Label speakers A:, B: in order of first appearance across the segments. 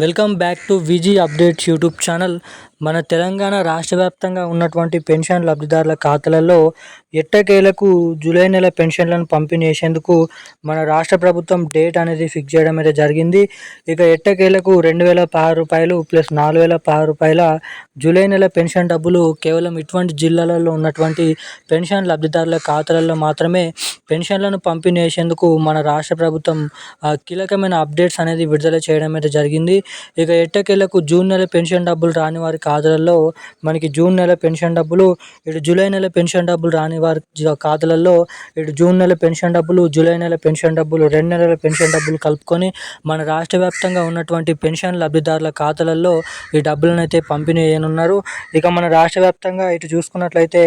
A: Welcome back to Viji updates YouTube channel. మన తెలంగాణ రాష్ట్ర వ్యాప్తంగా ఉన్నటువంటి పెన్షన్ లబ్ధిదారుల ఖాతాలలో ఎట్టకేలకు జూలై నెల పెన్షన్లను పంపిణీ చేసేందుకు మన రాష్ట్ర ప్రభుత్వం డేట్ అనేది ఫిక్స్ చేయడం అయితే జరిగింది. ఇక ఎట్టకేలకు రెండు వేల పదహారు రూపాయలు ప్లస్ నాలుగు వేల పదహారు రూపాయల జూలై నెల పెన్షన్ డబ్బులు కేవలం ఇటువంటి జిల్లాలలో ఉన్నటువంటి పెన్షన్ లబ్ధిదారుల ఖాతాలలో మాత్రమే పెన్షన్లను పంపిణీ చేసేందుకు మన రాష్ట్ర ప్రభుత్వం కీలకమైన అప్డేట్స్ అనేది విడుదల చేయడం అయితే జరిగింది. ఇక ఎట్టకేలకు జూన్ నెల పెన్షన్ డబ్బులు రాని వారి ఖాతాలలో మనకి జూన్ నెల పెన్షన్ డబ్బులు ఇటు జూలై నెల పెన్షన్ డబ్బులు రాని వారి ఖాతాలలో ఇటు జూన్ నెల పెన్షన్ డబ్బులు జూలై నెల పెన్షన్ డబ్బులు రెండు నెలల పెన్షన్ డబ్బులు కలుపుకొని మన రాష్ట్ర వ్యాప్తంగా ఉన్నటువంటి పెన్షన్ లబ్ధిదారుల ఖాతాలలో ఈ డబ్బులను అయితే పంపిణీ చేయనున్నారు. ఇక మన రాష్ట్ర వ్యాప్తంగా ఇటు చూసుకున్నట్లయితే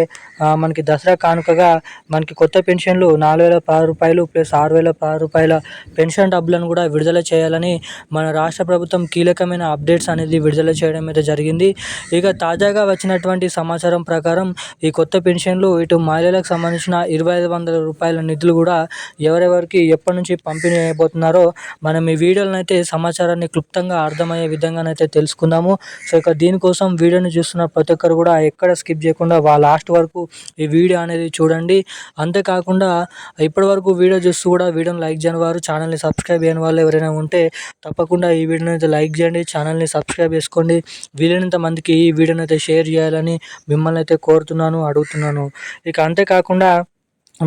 A: మనకి దసరా కానుకగా మనకి కొత్త పెన్షన్లు నాలుగు వేల పది రూపాయలు ప్లస్ ఆరు వేల పది రూపాయల పెన్షన్ డబ్బులను కూడా విడుదల చేయాలని మన రాష్ట్ర ప్రభుత్వం కీలకమైన అప్డేట్స్ అనేది విడుదల చేయడం అయితే జరిగింది. ఇక తాజాగా వచ్చినటువంటి సమాచారం ప్రకారం ఈ కొత్త పెన్షన్లు ఇటు మహిళలకు సంబంధించిన ఇరవై ఐదు వందల రూపాయల నిధులు కూడా ఎవరెవరికి ఎప్పటి నుంచి పంపిణీ అయిపోతున్నారో మనం ఈ వీడియోలను అయితే సమాచారాన్ని క్లుప్తంగా అర్థమయ్యే విధంగానైతే తెలుసుకుందాము. సో ఇక దీనికోసం వీడియోని చూస్తున్న ప్రతి ఒక్కరు కూడా ఎక్కడ స్కిప్ చేయకుండా లాస్ట్ వరకు ఈ వీడియో అనేది చూడండి. అంతేకాకుండా ఇప్పటి వరకు వీడియో చూస్తూ కూడా వీడియోని లైక్ చేయని వారు ఛానల్ని సబ్స్క్రైబ్ చేయని వాళ్ళు ఎవరైనా ఉంటే తప్పకుండా ఈ వీడియోని అయితే లైక్ చేయండి ఛానల్ని సబ్స్క్రైబ్ చేసుకోండి. వీలైనంత మందికి ఈ వీడియోని అయితే షేర్ చేయాలని మిమ్మల్ని అయితే కోరుతున్నాను అడుగుతున్నాను. ఇక అంతేకాకుండా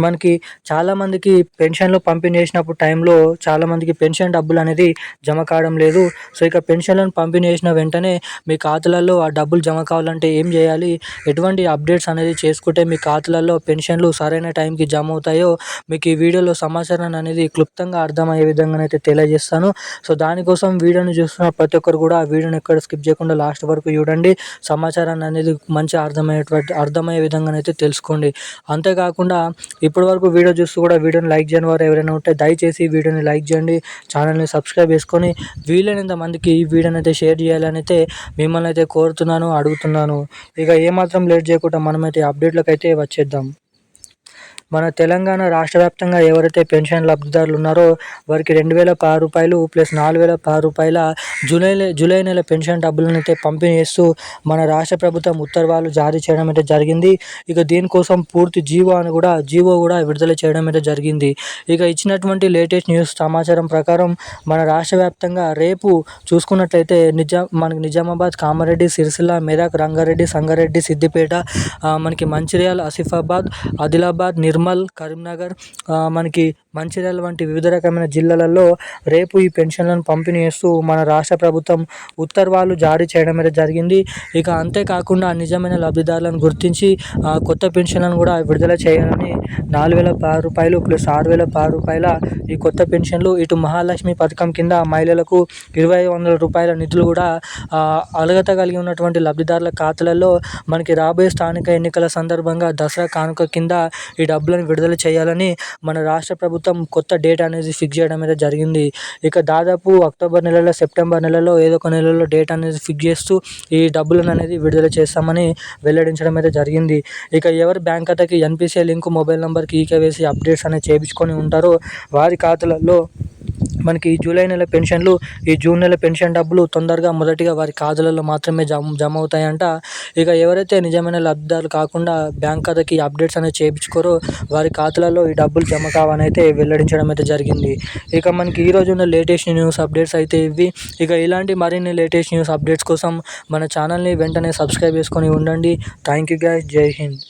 A: మనకి చాలామందికి పెన్షన్లు పంపిణీ చేసినప్పుడు టైంలో చాలామందికి పెన్షన్ డబ్బులు అనేది జమ కావడం లేదు. సో ఇక పెన్షన్లను పంపిణీ చేసిన వెంటనే మీ ఖాతాలలో ఆ డబ్బులు జమ కావాలంటే ఏం చేయాలి? ఎటువంటి అప్డేట్స్ అనేది చేసుకుంటే మీ ఖాతాలలో పెన్షన్లు సరైన టైంకి జమ అవుతాయో మీకు ఈ వీడియోలో సమాచారాన్ని అనేది క్లుప్తంగా అర్థమయ్యే విధంగానైతే తెలియజేస్తాను. సో దానికోసం వీడియోని చూస్తున్న ప్రతి ఒక్కరు కూడా ఆ వీడియోని ఎక్కడ స్కిప్ చేయకుండా లాస్ట్ వరకు చూడండి. సమాచారాన్ని అనేది మంచి అర్థమయ్యేటువంటి అర్థమయ్యే విధంగానైతే తెలుసుకోండి. అంతేకాకుండా ఇప్పటి వరకు వీడియో చూస్తూ కూడా వీడియోని లైక్ చేయని వారు ఎవరైనా ఉంటే దయచేసి వీడియోని లైక్ చేయండి ఛానల్ని సబ్స్క్రైబ్ చేసుకొని వీలైనంత మందికి ఈ వీడియోని అయితే షేర్ చేయాలని అయితే మిమ్మల్ని అయితే కోరుతున్నాను అడుగుతున్నాను. ఇక ఏమాత్రం లేట్ చేయకుండా మనమైతే అప్డేట్లకు అయితే వచ్చేద్దాం. మన తెలంగాణ రాష్ట్ర వ్యాప్తంగా ఎవరైతే పెన్షన్ లబ్ధిదారులు ఉన్నారో వారికి రెండు వేల పది రూపాయలు ప్లస్ నాలుగు వేల పది రూపాయల జూలై జూలై నెల పెన్షన్ డబ్బులను అయితే పంపిణీ చేస్తూ మన రాష్ట్ర ప్రభుత్వం ఉత్తర్వులు జారీ చేయడం అయితే జరిగింది. ఇక దీనికోసం పూర్తి జీవో అని కూడా జీవో కూడా విడుదల చేయడం అయితే జరిగింది. ఇక ఇచ్చినటువంటి లేటెస్ట్ న్యూస్ సమాచారం ప్రకారం మన రాష్ట్ర వ్యాప్తంగా రేపు చూసుకున్నట్లయితే నిజా మనకి నిజామాబాద్ కామారెడ్డి సిరిసిల్ల మెదక్ రంగారెడ్డి సంగారెడ్డి సిద్దిపేట మనకి మంచిర్యాల ఆసిఫాబాద్ ఆదిలాబాద్ నిర్మల్ కరీంనగర్ మనకి మంచిర్యాల వంటి వివిధ రకమైన జిల్లాలలో రేపు ఈ పెన్షన్లను పంపిణీ చేస్తూ మన రాష్ట్ర ప్రభుత్వం ఉత్తర్వులు జారీ చేయడం అనేది జరిగింది. ఇక అంతేకాకుండా నిజమైన లబ్ధిదారులను గుర్తించి కొత్త పెన్షన్లను కూడా విడుదల చేయాలని నాలుగు వేల పది రూపాయలు ప్లస్ ఆరు వేల పది రూపాయల ఈ కొత్త పెన్షన్లు ఇటు మహాలక్ష్మి పథకం కింద మహిళలకు ఇరవై వందల రూపాయల నిధులు కూడా అలగత కలిగి ఉన్నటువంటి లబ్ధిదారుల ఖాతాలలో మనకి రాబోయే స్థానిక ఎన్నికల సందర్భంగా దసరా కానుక కింద ఈ డబ్బులను విడుదల చేయాలని మన రాష్ట్ర ప్రభుత్వం మొత్తం కొత్త డేట్ అనేది ఫిక్స్ చేయడం అయితే జరిగింది. ఇక దాదాపు అక్టోబర్ నెలలో సెప్టెంబర్ నెలలో ఏదో ఒక నెలలో డేట్ అనేది ఫిక్స్ చేస్తూ ఈ డబ్బులను అనేది విడుదల చేస్తామని వెల్లడించడం అయితే జరిగింది. ఇక ఎవరి బ్యాంక్ ఖాతాకి ఎన్పిసిఐ లింక్ మొబైల్ నెంబర్కి ఈకేవైసీ అప్డేట్స్ అనేది చేయించుకొని ఉంటారో వారి ఖాతాలలో మనకి ఈ జూలై నెల పెన్షన్లు ఈ జూన్ నెల పెన్షన్ డబ్బులు తొందరగా మొదటిగా వారి ఖాతాలలో మాత్రమే జమ జమ అవుతాయంట. ఇక ఎవరైతే నిజమైన లబ్ధిదారులు కాకుండా బ్యాంక్ ఖాతాకి అప్డేట్స్ అనేది చేయించుకోరో వారి ఖాతాలలో ఈ డబ్బులు జమ కావని అయితే వెల్లడించడం అయితే జరిగింది. ఇక మనకి ఈ ఉన్న లేటెస్ట్ న్యూస్ అప్డేట్స్ అయితే ఇవి. ఇక ఇలాంటి మరిన్ని లేటెస్ట్ న్యూస్ అప్డేట్స్ కోసం మన ఛానల్ని వెంటనే సబ్స్క్రైబ్ చేసుకొని ఉండండి. థ్యాంక్ యూ గ్యాస్ జై హింద్.